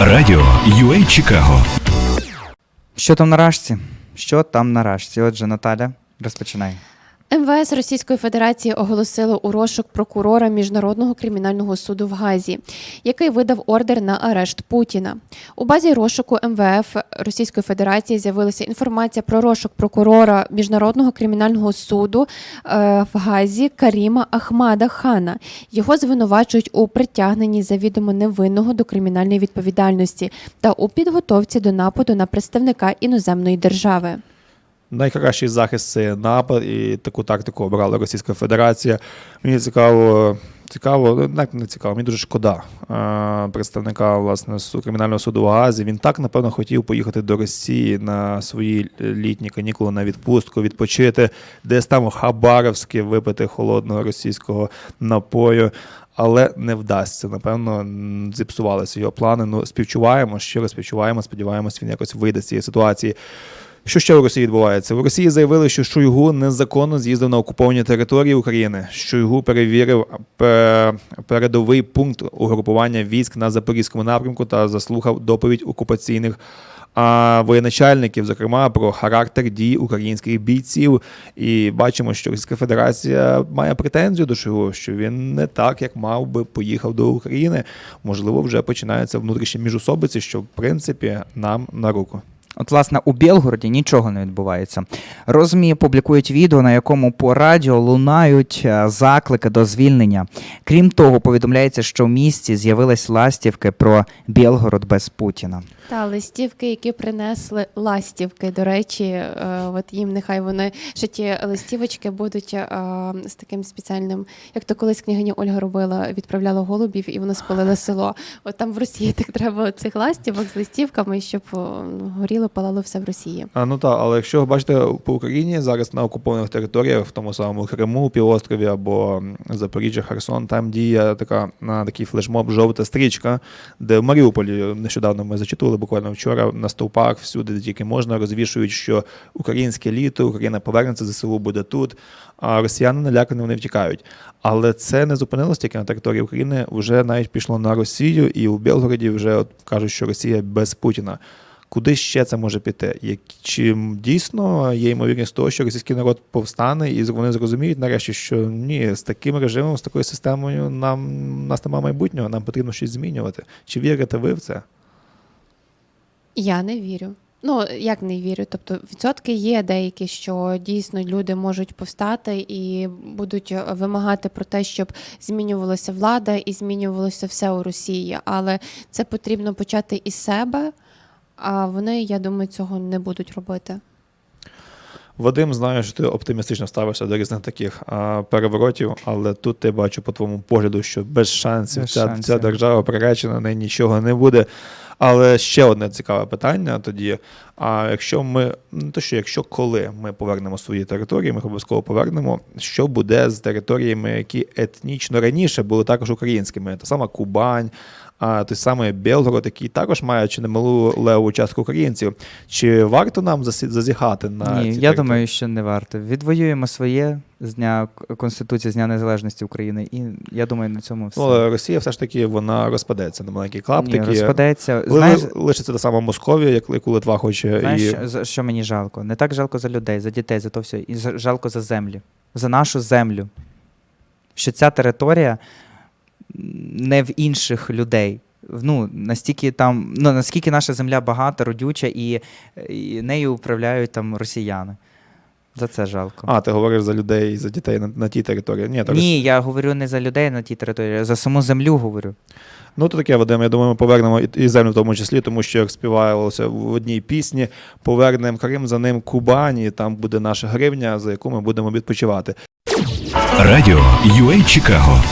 Радіо UA Чикаго. Що там на рашці? Що там на рашці? Отже, Наталя, розпочинай. МВС Російської Федерації оголосило у розшук прокурора Міжнародного кримінального суду в Газі, який видав ордер на арешт Путіна. У базі розшуку МВФ Російської Федерації з'явилася інформація про розшук прокурора Міжнародного кримінального суду е, в Газі Каріма Ахмада Хана. Його звинувачують у притягненні завідомо невинного до кримінальної відповідальності та у підготовці до нападу на представника іноземної держави. Найкращий захист це напад, і таку тактику обрала Російська Федерація. Мені цікаво, цікаво, ну, не цікаво, мені дуже шкода е, представника власне кримінального суду в Газі. Він так напевно хотів поїхати до Росії на свої літні канікули на відпустку, відпочити, десь там в Хабаровське випити холодного російського напою. Але не вдасться. Напевно, зіпсувалися його плани. Ну, співчуваємо, щиро співчуваємо, сподіваємось, він якось вийде з цієї ситуації. Що ще у Росії відбувається? У Росії заявили, що Шойгу незаконно з'їздив на окуповані території України. Шойгу перевірив передовий пункт угрупування військ на запорізькому напрямку та заслухав доповідь окупаційних. Воєначальників, зокрема, про характер дій українських бійців, і бачимо, що Російська Федерація має претензію до Шойгу, що він не так, як мав би поїхав до України. Можливо, вже починаються внутрішні міжусобиці, що в принципі нам на руку. От, власне, у Білгороді нічого не відбувається. Розмі публікують відео, на якому по радіо лунають е, заклики до звільнення. Крім того, повідомляється, що в місті з'явились ластівки про Білгород без Путіна. Та листівки, які принесли ластівки. До речі, е, от їм нехай вони ще ті листівочки будуть е, з таким спеціальним, як то колись княгиня Ольга робила, відправляла голубів і воно спалило село. От там в Росії так треба цих ластівок з листівками, щоб о, горіло, палало все в Росії. А, ну так, але якщо ви бачите по Україні зараз на окупованих територіях, в тому самому Криму, півострові або Запоріжжя, Херсон, там діє така на такий флешмоб жовта стрічка, де в Маріуполі нещодавно ми зачитували буквально вчора на стовпах, всюди, де тільки можна, розвішують, що українське літо, Україна повернеться, ЗСУ буде тут. А росіяни налякані, вони втікають. Але це не зупинилось тільки на території України, вже навіть пішло на Росію, і у Білгороді вже от кажуть, що Росія без Путіна. Куди ще це може піти? Як, чи дійсно є ймовірність того, що російський народ повстане, і вони зрозуміють нарешті, що ні, з таким режимом, з такою системою нам нас немає майбутнього, нам потрібно щось змінювати. Чи вірите ви в це? Я не вірю. Ну, як не вірю? Тобто відсотки є деякі, що дійсно люди можуть повстати і будуть вимагати про те, щоб змінювалася влада і змінювалося все у Росії. Але це потрібно почати із себе, а вони, я думаю, цього не будуть робити. Вадим, знаю, що ти оптимістично ставишся до різних таких а, переворотів, але тут я бачу по твоєму погляду, що без шансів, Без ця, шансів. ця держава приречена, неї нічого не буде. Але ще одне цікаве питання тоді. А якщо ми не то, що якщо коли ми повернемо свої території, ми їх обов'язково повернемо. Що буде з територіями, які етнічно раніше були також українськими? Та сама Кубань, а той самий Білгород, який також має чи немалу леву частку українців. Чи варто нам зазіхати на Ні, ці я території? думаю, що не варто. Відвоюємо своє з дня Конституції, з Дня Незалежності України, і я думаю, на цьому все. Ну, але Росія все ж таки вона розпадеться на маленькі Ні, клаптики. розпадеться. Ли- Знаєш, лишиться та сама Московія, як Литва хоче. Знаєш, і... що, що мені жалко? Не так жалко за людей, за дітей, за то все. І жалко за землю. За нашу землю. Що ця територія не в інших людей. Ну, настільки там, ну, наскільки наша земля багата, родюча, і, і нею управляють там росіяни. За це жалко. А, ти говориш за людей і за дітей на, на тій території. Ні, Ні, я говорю не за людей на тій території, а за саму землю говорю. Ну, то таке, Вадим, я думаю, ми повернемо і, і землю в тому числі, тому що як співалося в одній пісні, повернемо Крим, за ним Кубань, і там буде наша гривня, за яку ми будемо відпочивати. Радіо UA Чикаго.